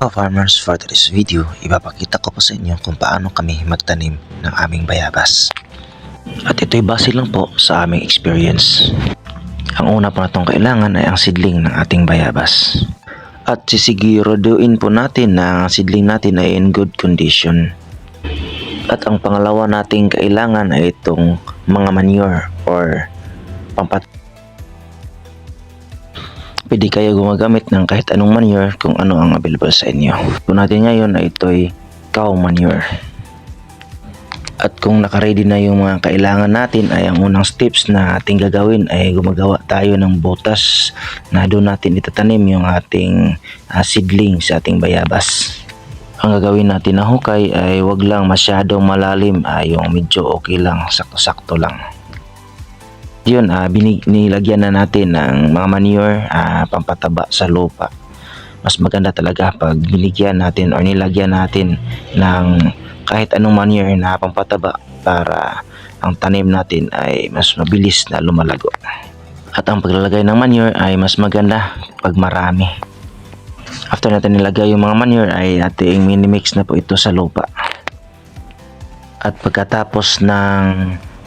Mga farmers, for today's video, ipapakita ko po sa inyo kung paano kami magtanim ng aming bayabas. At ito'y base lang po sa aming experience. Ang una po natong kailangan ay ang seedling ng ating bayabas. At sisiguraduhin po natin na ang seedling natin ay in good condition. At ang pangalawa nating kailangan ay itong mga manure or pampat pwede kayo gumagamit ng kahit anong manure kung ano ang available sa inyo. Kung natin ngayon ay ito'y cow manure. At kung nakaready na yung mga kailangan natin ay ang unang steps na ating gagawin ay gumagawa tayo ng butas na doon natin itatanim yung ating ah, seedling sa ating bayabas. Ang gagawin natin na hukay ay wag lang masyadong malalim ay yung medyo okay lang, sakto-sakto lang yun, ah, binig, nilagyan na natin ng mga manure, ah, pampataba sa lupa. Mas maganda talaga pag binigyan natin or nilagyan natin ng kahit anong manure na pampataba para ang tanim natin ay mas mabilis na lumalago. At ang paglalagay ng manure ay mas maganda pag marami. After natin nilagay yung mga manure ay ating minimix na po ito sa lupa. At pagkatapos ng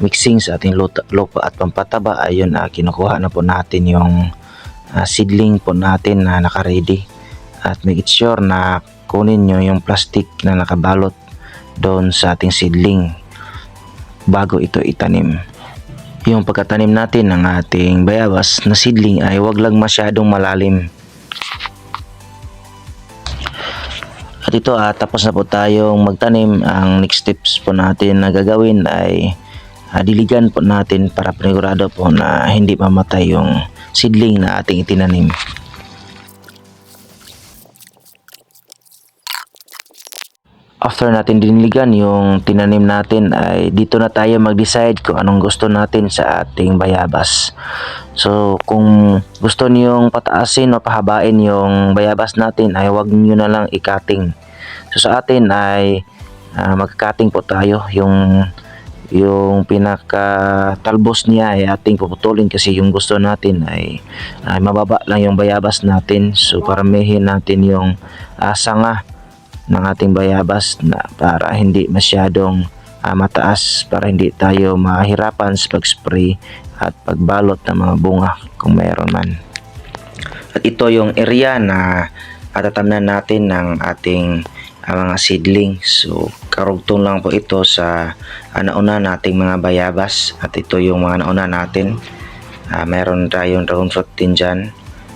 mixing sa ating lupa at pampataba. Ayun uh, kinukuha na po natin yung ah, seedling po natin na naka-ready. At make sure na kunin nyo yung plastic na nakabalot doon sa ating seedling bago ito itanim. Yung pagkatanim natin ng ating bayabas na seedling ay wag lang masyadong malalim. At ito ah, tapos na po tayong magtanim. Ang next steps po natin na gagawin ay ah, diligan po natin para panigurado po na hindi mamatay yung seedling na ating itinanim. After natin diniligan yung tinanim natin ay dito na tayo mag-decide kung anong gusto natin sa ating bayabas. So kung gusto niyong pataasin o pahabain yung bayabas natin ay wag niyo na lang ikating. So sa atin ay ah, magka-cutting po tayo yung yung pinaka talbos niya ay ating puputulin kasi yung gusto natin ay, ay mababa lang yung bayabas natin. So paramihin natin yung uh, sanga ng ating bayabas na para hindi masyadong ah, mataas para hindi tayo mahirapan sa pag-spray at pagbalot ng mga bunga kung mayroon man. At ito yung area na atatamnan natin ng ating ah, mga seedling. So, karugtong lang po ito sa uh, nauna nating mga bayabas at ito yung mga nauna natin. Ah, mayroon tayong dragon fruit din dyan.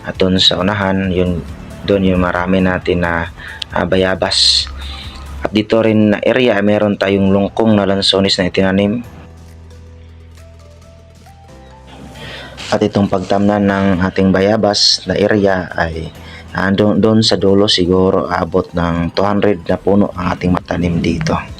At doon sa unahan, yun, doon yung marami natin na ah, bayabas. At dito rin na area, meron tayong lungkong na lansones na itinanim. At itong pagtamnan ng ating bayabas na area ay ah, doon, doon sa dulo siguro abot ng 200 na puno ang ating matanim dito.